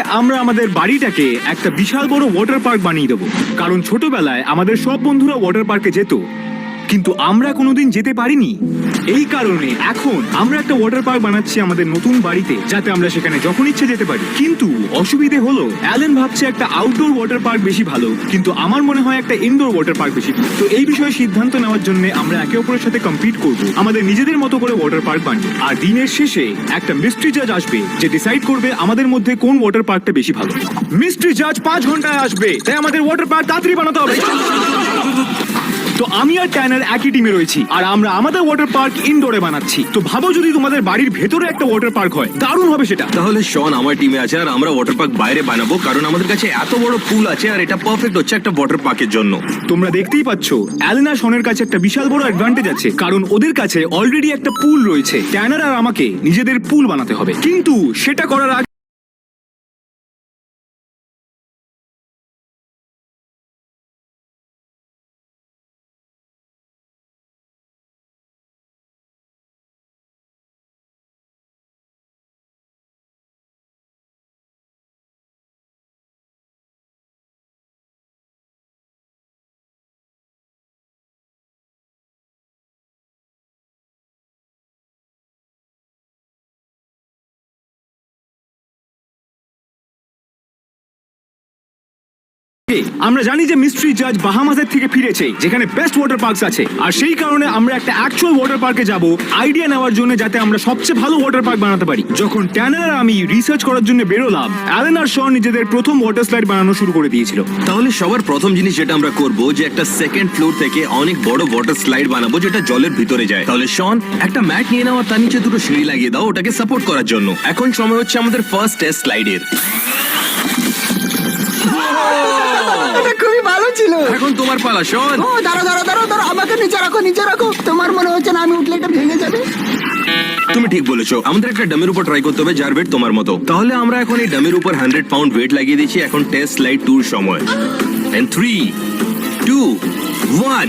আমরা আমাদের বাড়িটাকে একটা বিশাল বড় ওয়াটার পার্ক বানিয়ে দেবো। কারণ ছোটবেলায় আমাদের সব বন্ধুরা ওয়াটার পার্কে যেত। কিন্তু আমরা কোনোদিন যেতে পারিনি। এই কারণে এখন আমরা একটা ওয়াটার পার্ক বানাচ্ছি আমাদের নতুন বাড়িতে, যাতে আমরা সেখানে যখন ইচ্ছে যেতে পারি। কিন্তু অসুবিধে হলো, অ্যালেন ভাবছে একটা আউটডোর ওয়াটার পার্ক বেশি ভালো, কিন্তু আমার মনে হয় একটা ইনডোর ওয়াটার পার্ক বেশি। তো এই বিষয়ে সিদ্ধান্ত নেওয়ার জন্য আমরা একে অপরের সাথে কম্পিট করব, আমাদের নিজেদের মতো করে ওয়াটার পার্ক বানিয়ে। আর দিনের শেষে একটা মিস্ট্রি জাজ আসবে, যে ডিসাইড করবে আমাদের মধ্যে কোন ওয়াটার পার্কটা বেশি ভালো। মিস্ট্রি জাজ পাঁচ ঘন্টায় আসবে, তাই আমাদের ওয়াটার পার্ক তাড়াতাড়ি বানাতে হবে। তো আমি আর ট্যানার একই টিমে রয়েছি আর আমরা আমাদের ওয়াটার পার্ক ইনডোরে বানাচ্ছি। তো ভাবো যদি তোমাদের বাড়ির ভেতরে একটা ওয়াটার পার্ক হয় দারুণ হবে সেটা। তাহলে শন আমার টিমে আছে আর আমরা ওয়াটার পার্ক বাইরে বানাবো কারণ আমাদের কাছে এত বড় পুল আছে আর এটা পারফেক্ট হচ্ছে একটা ওয়াটার পার্কের জন্য। তোমরা দেখতেই পাচ্ছ অ্যালেনা শনের কাছে একটা বিশাল বড় অ্যাডভান্টেজ আছে কারণ ওদের কাছে অলরেডি একটা পুল রয়েছে। ট্যানার আর আমাকে নিজেদের পুল বানাতে হবে। কিন্তু সেটা করার আগে আমরা জানি যে মিস্ট্রি জাজ বাহামাসের থেকে ফিরেছে, যেখানে বেস্ট ওয়াটার পার্কস আছে। আর সেই কারণে আমরা একটা অ্যাকচুয়াল ওয়াটার পার্কে যাব আইডিয়া নেওয়ার জন্য যাতে আমরা সবচেয়ে ভালো ওয়াটার পার্ক বানাতে পারি। যখন ট্যানার আর আমি রিসার্চ করার জন্য বেরোলাম অ্যালেন আর শন নিজেদের প্রথম ওয়াটার স্লাইড বানানো শুরু করে দিয়েছিল। তাহলে সবার প্রথম জিনিস যেটা আমরা করব, যে একটা সেকেন্ড ফ্লোর থেকে অনেক বড় ওয়াটার স্লাইড বানাবো, যেটা জলের ভিতরে যায়। তাহলে শন একটা ম্যাট নিয়ে নাও আর তার নিচে দুটো সিঁড়ি লাগিয়ে দাও ওটাকে সাপোর্ট করার জন্য। এখন সময় হচ্ছে আমাদের ফার্স্ট টেস্ট স্লাইডের এটা খুবই ভালো ছিল। এখন তোমার পালা শোন। ও দাঁড়া দাঁড়া দাঁড়া দাঁড়া আমাকে নিচে রাখো নিচে রাখো। তোমার মনে হচ্ছে না আমি উঠলে এটা ভেঙে যাবে? তুমি ঠিক বলেছ। আমাদের একটা ডামের উপর ট্রাই করতে হবে যার ওয়েট তোমার মতো। তাহলে আমরা এখন এই ডামের উপর হান্ড্রেড পাউন্ড ওয়েট লাগিয়ে দিয়েছি এখন টেস্ট লাইট টুর সময়। And three two one